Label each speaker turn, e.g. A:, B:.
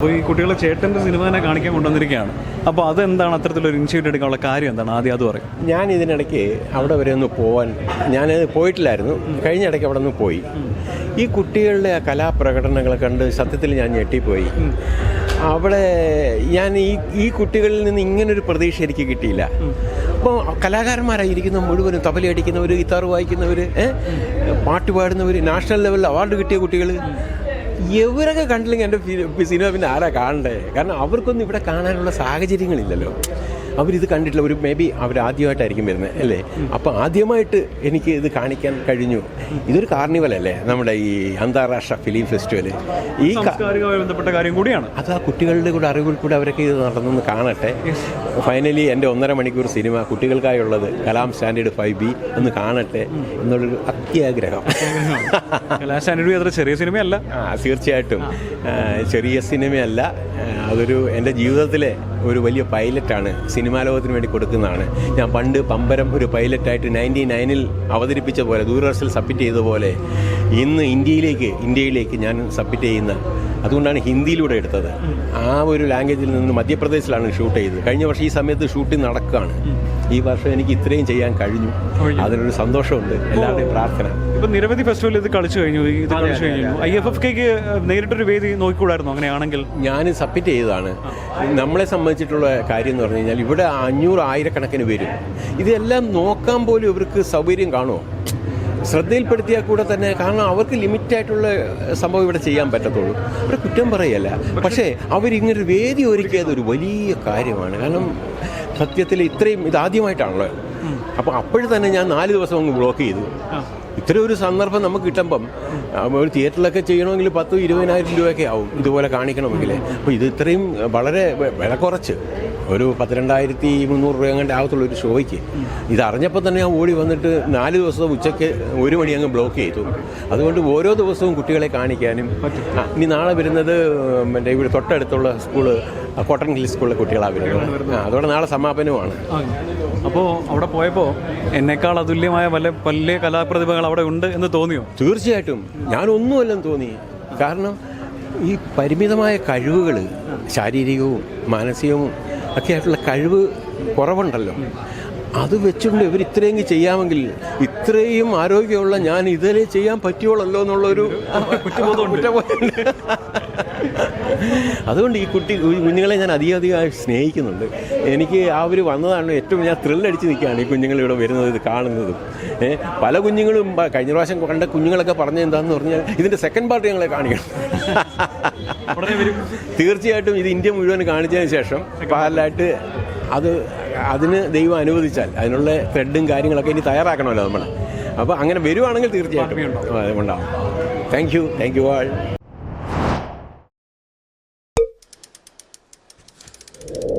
A: അപ്പോൾ ഈ കുട്ടികളെ ചേട്ടന്റെ സിനിമ തന്നെ കാണിക്കാൻ കൊണ്ടുവന്നിരിക്കുകയാണ്. അപ്പോൾ അതെന്താണ് അത്തരത്തിലൊരു ഇനിഷ്യേറ്റീവ് എടുക്കാനുള്ള കാര്യം എന്താണ്? ആദ്യം അത് പറയും.
B: ഞാൻ ഇതിനിടയ്ക്ക് അവിടെ വരെ ഒന്ന് പോവാൻ ഞാൻ പോയിട്ടില്ലായിരുന്നു. കഴിഞ്ഞ ഇടയ്ക്ക് അവിടെ നിന്ന് പോയി. ഈ കുട്ടികളുടെ ആ കലാപ്രകടനങ്ങൾ കണ്ട് സത്യത്തിൽ ഞാൻ ഞെട്ടിപ്പോയി. അവിടെ ഞാൻ ഈ ഈ കുട്ടികളിൽ നിന്ന് ഇങ്ങനൊരു പ്രതീക്ഷ എനിക്ക് കിട്ടിയില്ല. അപ്പോൾ കലാകാരന്മാരായിരിക്കുന്ന മുഴുവനും തബലയടിക്കുന്നവർ ഗിത്താർ വായിക്കുന്നവർ പാട്ട് പാടുന്നവർ നാഷണൽ ലെവലിൽ അവാർഡ് കിട്ടിയ കുട്ടികൾ ഇവരൊക്കെ കണ്ടില്ലെങ്കിൽ എന്റെ സിനിമ പിന്നെ ആരാ കാണണ്ടേ? കാരണം അവർക്കൊന്നും ഇവിടെ കാണാനുള്ള സാഹചര്യങ്ങളില്ലല്ലോ. അവരിത് കണ്ടിട്ടില്ല ഒരു മേ ബി അവർ ആദ്യമായിട്ടായിരിക്കും വരുന്നത് അല്ലേ? അപ്പോൾ ആദ്യമായിട്ട് എനിക്ക് ഇത് കാണിക്കാൻ കഴിഞ്ഞു. ഇതൊരു കാർണിവൽ അല്ലേ നമ്മുടെ ഈ അന്താരാഷ്ട്ര ഫിലിം ഫെസ്റ്റിവൽ. ഈ
A: ബന്ധപ്പെട്ട കാര്യം കൂടിയാണ്.
B: അത് ആ കുട്ടികളുടെ കൂടെ അറിവിൽ കൂടെ അവരൊക്കെ ഇത് നടന്നെന്ന് കാണട്ടെ. ഫൈനലി എന്റെ ഒന്നര മണിക്കൂർ സിനിമ കുട്ടികൾക്കായുള്ളത് കലാം സ്റ്റാൻഡേർഡ് ഫൈവ് ബി ഒന്ന് കാണട്ടെ എന്നുള്ളൊരു അത്യാഗ്രഹം.
A: കലാശാനുടി അത്ര ചെറിയ സിനിമയല്ല.
B: തീർച്ചയായിട്ടും. ചെറിയ സിനിമയല്ല. അതൊരു എന്റെ ജീവിതത്തിലെ ഒരു വലിയ പൈലറ്റാണ്. സിനിമാ ലോകത്തിന് വേണ്ടി കൊടുക്കുന്നതാണ്. ഞാൻ പണ്ട് പമ്പരം ഒരു പൈലറ്റായിട്ട് നയന്റി നയനിൽ അവതരിപ്പിച്ച പോലെ ദൂരദർശനിൽ സബ്മിറ്റ് ചെയ്ത പോലെ ഇന്ന് ഇന്ത്യയിലേക്ക് ഇന്ത്യയിലേക്ക് ഞാൻ സബ്മിറ്റ് ചെയ്യുന്ന അതുകൊണ്ടാണ് ഹിന്ദിയിലൂടെ എടുത്തത്. ആ ഒരു ലാംഗ്വേജിൽ നിന്ന് മധ്യപ്രദേശിലാണ് ഷൂട്ട് ചെയ്തത്. കഴിഞ്ഞ വർഷം ഈ സമയത്ത് ഷൂട്ടിംഗ് നടക്കുകയാണ്. ഈ വർഷം എനിക്ക് ഇത്രയും ചെയ്യാൻ കഴിഞ്ഞു. അതിനൊരു സന്തോഷമുണ്ട്. എല്ലാവരുടെയും പ്രാർത്ഥന.
A: ഇപ്പൊ നിരവധി ഫെസ്റ്റിവൽ ഇത് കളിച്ചു കഴിഞ്ഞു. ഇത് കളിച്ചു കഴിഞ്ഞു. ഐ എഫ് എഫ് കെക്ക് നേരിട്ടൊരു വേദി നോക്കിക്കൂടായിരുന്നു അങ്ങനെയാണെങ്കിൽ?
B: ഞാൻ സബ്മിറ്റ് ചെയ്തതാണ്. നമ്മളെ സംബന്ധിച്ചിട്ടുള്ള കാര്യം എന്ന് പറഞ്ഞു കഴിഞ്ഞാൽ ഇവിടെ അഞ്ഞൂറ് ആയിരക്കണക്കിന് പേര്. ഇതെല്ലാം നോക്കാൻ പോലും ഇവർക്ക് സൗകര്യം കാണുമോ? ശ്രദ്ധയിൽപ്പെടുത്തിയാൽ കൂടെ തന്നെ കാരണം അവർക്ക് ലിമിറ്റായിട്ടുള്ള സംഭവം ഇവിടെ ചെയ്യാൻ പറ്റത്തുള്ളൂ. ഇവിടെ കുറ്റം പറയല്ല. പക്ഷേ അവരിങ്ങനൊരു വേദി ഒരുക്കിയത് ഒരു വലിയ കാര്യമാണ്. കാരണം സത്യത്തിൽ ഇത്രയും ഇതാദ്യമായിട്ടാണല്ലോ അപ്പോൾ അപ്പോഴും തന്നെ ഞാൻ നാല് ദിവസം അങ്ങ് ബ്ലോക്ക് ചെയ്തു. ഇത്രയും ഒരു സന്ദർഭം നമുക്ക് കിട്ടുമ്പം ഒരു തിയേറ്ററിലൊക്കെ ചെയ്യണമെങ്കിൽ പത്തും ഇരുപതിനായിരം രൂപയൊക്കെ ആവും ഇതുപോലെ കാണിക്കണമെങ്കിൽ അപ്പോൾ ഇത് ഇത്രയും വളരെ വില കുറച്ച്. ഒരു പത്തിരണ്ടായിരത്തി മുന്നൂറ് രൂപ അങ്ങനെ ആകത്തുള്ള ഒരു ഷോയ്ക്ക്. ഇതറിഞ്ഞപ്പോൾ തന്നെ ഞാൻ ഓടി വന്നിട്ട് നാല് ദിവസം ഉച്ചയ്ക്ക് ഒരു മണി അങ്ങ് ബ്ലോക്ക് ചെയ്തു. അതുകൊണ്ട് ഓരോ ദിവസവും കുട്ടികളെ കാണിക്കാനും ഇനി നാളെ വരുന്നത് മറ്റേ ഇവിടെ തൊട്ടടുത്തുള്ള സ്കൂൾ കോട്ടൺ ഹിൽ സ്കൂളിലെ കുട്ടികളാണ് വരുന്നത്. അതോടെ നാളെ സമാപനമാണ്
A: അപ്പോൾ അവിടെ പോയപ്പോൾ എന്നെക്കാൾ അതുല്യമായ പല വലിയ കലാപ്രതിഭകൾ അവിടെ ഉണ്ട് എന്ന് തോന്നിയോ?
B: തീർച്ചയായിട്ടും. ഞാനൊന്നുമല്ലെന്ന് തോന്നി. കാരണം ഈ പരിമിതമായ കഴിവുകൾ ശാരീരികവും മാനസികവും ഒക്കെ ആയിട്ടുള്ള കഴിവ് കുറവുണ്ടല്ലോ. അത് വെച്ചുകൊണ്ട് ഇവർ ഇത്രയെങ്കിൽ ചെയ്യാമെങ്കിൽ ഇത്രയും ആരോഗ്യമുള്ള ഞാൻ ഇതിലേ ചെയ്യാൻ പറ്റുള്ളല്ലോ എന്നുള്ളൊരു കുറ്റബോധമുണ്ട്. അതുകൊണ്ട് ഈ കുട്ടി കുഞ്ഞുങ്ങളെ ഞാൻ അധികം അധികം സ്നേഹിക്കുന്നുണ്ട്. എനിക്ക് ആ ഒരു വന്നതാണ് ഏറ്റവും ഞാൻ ത്രില്ലടിച്ച് നിൽക്കുകയാണ് ഈ കുഞ്ഞുങ്ങൾ ഇവിടെ വരുന്നത് ഇത് കാണുന്നതും. പല കുഞ്ഞുങ്ങളും കഴിഞ്ഞ പ്രാവശ്യം കണ്ട കുഞ്ഞുങ്ങളൊക്കെ പറഞ്ഞത് എന്താണെന്ന് പറഞ്ഞാൽ ഇതിന്റെ സെക്കൻഡ് പാർട്ട് ഞങ്ങളെ കാണിക്കണം. തീർച്ചയായിട്ടും ഇത് ഇന്ത്യ മുഴുവൻ കാണിച്ചതിന് ശേഷം പാലായിട്ട് അത് അതിന് ദൈവം അനുവദിച്ചാൽ അതിനുള്ള ത്രെഡും കാര്യങ്ങളൊക്കെ ഇനി തയ്യാറാക്കണമല്ലോ നമ്മൾ അപ്പോൾ അങ്ങനെ വരുവാണെങ്കിൽ തീർച്ചയായിട്ടും. ഉണ്ടാവും thank you thank you all you